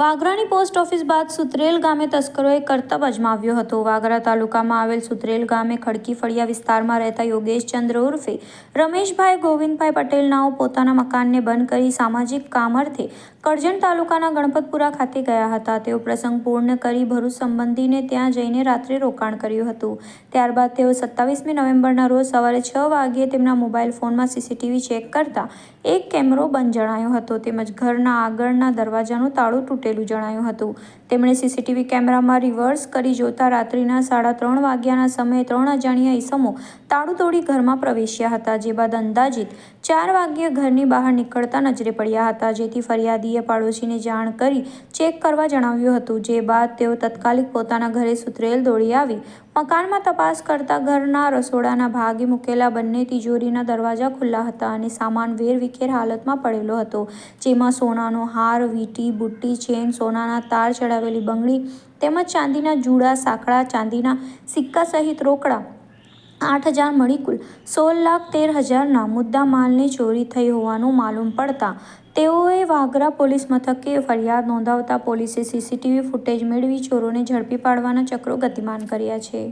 વાગરાની post office બાદ સુત્રેલ ગામે તસ્કરોએ કરતબ અજમાવ્યો હતો. વાગરા તાલુકામાં આવેલ સુત્રેલ ગામે ખડકી ફળિયા વિસ્તારમાં રહેતા યોગેશ ચંદ્ર ઉર્ફે રમેશભાઈ ગોવિંદભાઈ પટેલ નાઓ પોતાના મકાનને બંધ કરી સામાજિક કામ અર્થે કરજણ તાલુકાના ગણપતપુરા ખાતે ગયા હતા. તેઓ પ્રસંગ પૂર્ણ કરી ભરૂચ સંબંધીને ત્યાં જઈને રાત્રે રોકાણ કર્યું હતું. ત્યારબાદ તેઓ સત્તાવીસમી નવેમ્બરના રોજ સવારે છ વાગ્યે તેમના મોબાઈલ ફોનમાં સીસીટીવી ચેક કરતા એક કેમેરો બંધ જણાયો હતો. તેમજ ઘરના આગળના દરવાજાનું તાળું તૂટેલું જણાયું હતું. તેમણે સીસીટીવી કેમેરામાં રિવર્સ કરી જોતા રાત્રિના સાડા ત્રણ વાગ્યાના સમયે ત્રણ અજાણ્યા ઈસમો તાળું તોડી ઘરમાં પ્રવેશ્યા હતા, જે બાદ અંદાજિત ચાર વાગ્યે ઘરની બહાર નીકળતા નજરે પડ્યા હતા. જેથી ફરિયાદીએ પાડોશીને જાણ કરી ચેક કરવા જણાવ્યું હતું. જે બાદ તેઓ તત્કાલિક પોતાના ઘરે સુતરેલ દોડી આવી, મકાનમાં તપાસ કરતા ઘરના રસોડાના ભાગે મૂકેલા બંને તિજોરીના દરવાજા ખુલ્લા હતા અને સામાન વેરવિખેર હાલતમાં પડેલો હતો, જેમાં સોનાનો હાર, વીંટી, બુટ્ટી ચેન સોનાના તાર ચડાવેલી બંગડી તેમજ ચાંદીના જુડા સાંકળા ચાંદીના સિક્કા સહિત રોકડા. આઠ હજાર મળી કુલ સોળ લાખ તેર હજારના મુદ્દા માલની ચોરી થઈ હોવાનું માલુમ પડતા તેઓએ વાગરા પોલીસ મથકે ફરિયાદ નોંધાવતા પોલીસે સીસીટીવી ફૂટેજ મેળવી ચોરોને ઝડપી પાડવાના ચક્રો ગતિમાન કર્યા છે.